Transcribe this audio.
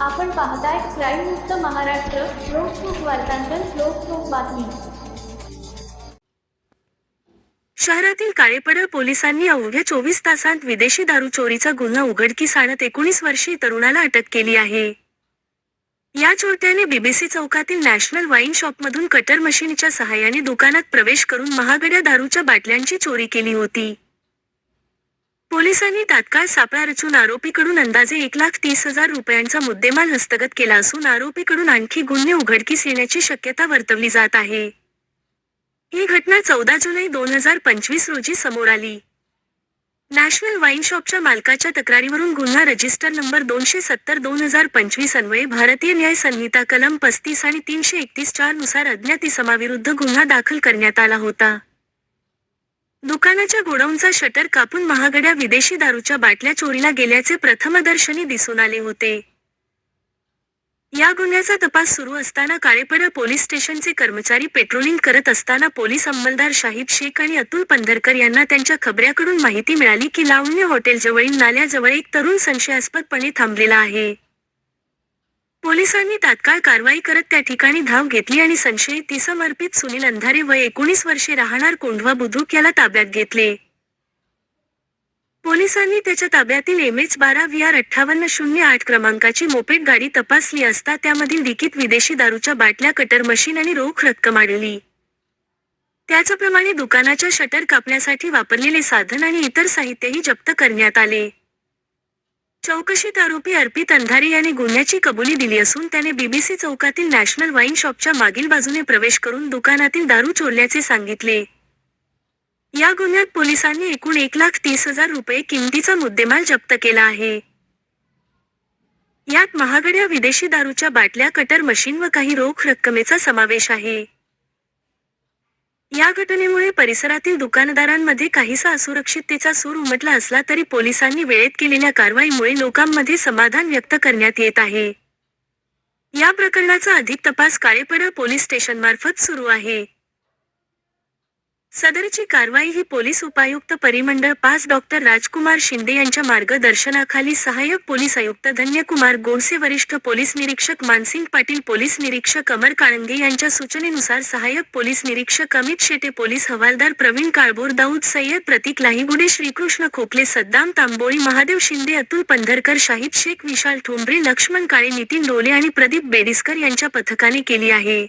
आपण पाहताय क्राईम मुक्त महाराष्ट्र लोकसुख वार्तांकन लोकसुख बातमी. शहरातील काळेपडळ पोलिसांनी अवघ्या चोवीस तासांत विदेशी दारू चोरीचा गुन्हा उघडकीस आणत एकोणीस वर्षीय तरुणाला अटक केली आहे. या चोरट्याने बीबीसी चौकातील नॅशनल वाईन शॉपमधून कटर मशीनच्या सहाय्याने दुकानात प्रवेश करून महागड्या दारूच्या बाटल्यांची चोरी केली होती. पोलिसांनी तात्काळ सापळा रचून आरोपीकडून अंदाजे एक लाख तीस हजार रुपयांचा मुद्देमाल हस्तगत केला असून आरोपीकडून आणखी गुन्हे उघडकीस येण्याची शक्यता वर्तवली जात आहे. ही घटना चौदा जुलै दोन हजार पंचवीस रोजी समोर आली. नॅशनल वाईन शॉपच्या मालकाच्या तक्रारीवरून गुन्हा रजिस्टर नंबर दोनशे सत्तर दोन हजार पंचवीस अन्वये भारतीय न्याय संहिता कलम पस्तीस आणि तीनशे एकतीस चारनुसार अज्ञात इसमाविरुद्ध गुन्हा दाखल करण्यात आला होता. दुकानाच्या गोडाऊनचा शटर कापून महागड्या विदेशी दारूच्या बाटल्या चोरीला गेल्याचे प्रथमदर्शनी दिसून आले होते. या गुन्ह्याचा तपास सुरू असताना काळेपडा पोलीस स्टेशनचे कर्मचारी पेट्रोलिंग करत असताना पोलीस अंमलदार शाहिद शेख आणि अतुल पंधरकर यांना त्यांच्या खबऱ्याकडून माहिती मिळाली की लावण्य हॉटेलजवळील नाल्याजवळ एक तरुण संशयास्पदपणे थांबलेला आहे. पोलिसांनी तात्काळ कारवाई करत त्या ठिकाणी धाव घेतली आणि संशयित ती अर्पित सुनील अंधारे वय एकोणीस वर्षे राहणार कोंढवा बुद्रुक याला ताब्यात घेतले. पोलिसांनी त्याच्या ताब्यातील एम एच बारा व्ही आर अठ्ठावन्न शून्य आठ क्रमांकाची मोपेड गाडी तपासली असता त्यामधील डिकीत विदेशी दारूच्या बाटल्या कटर मशीन आणि रोख रक्कम आढळली. त्याचप्रमाणे दुकानाच्या शटर कापण्यासाठी वापरलेले साधन आणि इतर साहित्यही जप्त करण्यात आले. चौकशीत आरोपी अर्पित अंधारे याने गुन्ह्याची कबुली दिली असून त्याने बीबीसी चौकातील नॅशनल वाईन शॉपच्या मागील बाजूने प्रवेश करून दुकानातील दारू चोरल्याचे सांगितले. या गुन्ह्यात पोलिसांनी एकूण एक लाख तीस हजार रुपये किमतीचा मुद्देमाल जप्त केला आहे. यात महागड्या विदेशी दारूच्या बाटल्या कटर मशीन व काही रोख रक्कमेचा समावेश आहे. या घटनेमुळे परिसरातील दुकानदारांमध्ये काहीसा असुरक्षिततेचा सूर उमटला असला तरी पोलिसांनी वेळेत केलेल्या कारवाईमुळे लोकांमध्ये समाधान व्यक्त करण्यात येत आहे. या प्रकरणाचा अधिक तपास काळेपडा पोलीस स्टेशनमार्फत सुरू आहे. सदरची कारवाई ही पोलीस उपायुक्त परिमंडळ पाच डॉक्टर राजकुमार शिंदे यांच्या मार्गदर्शनाखाली सहाय्यक पोलीस आयुक्त धन्यकुमार गोडसे वरिष्ठ पोलीस निरीक्षक मानसिंग पाटील पोलीस निरीक्षक अमर काळंगे यांच्या सूचनेनुसार सहाय्यक पोलीस निरीक्षक अमित शेटे पोलीस हवालदार प्रवीण काळबोर दाऊद सय्यद प्रतीक लाहीगुडे श्रीकृष्ण खोकले सद्दाम तांबोळी महादेव शिंदे अतुल पंधरकर शाहिद शेख विशाल ठोंबरे लक्ष्मण काळे नितीन डोले आणि प्रदीप बेडिसकर यांच्या पथकाने केली आहे.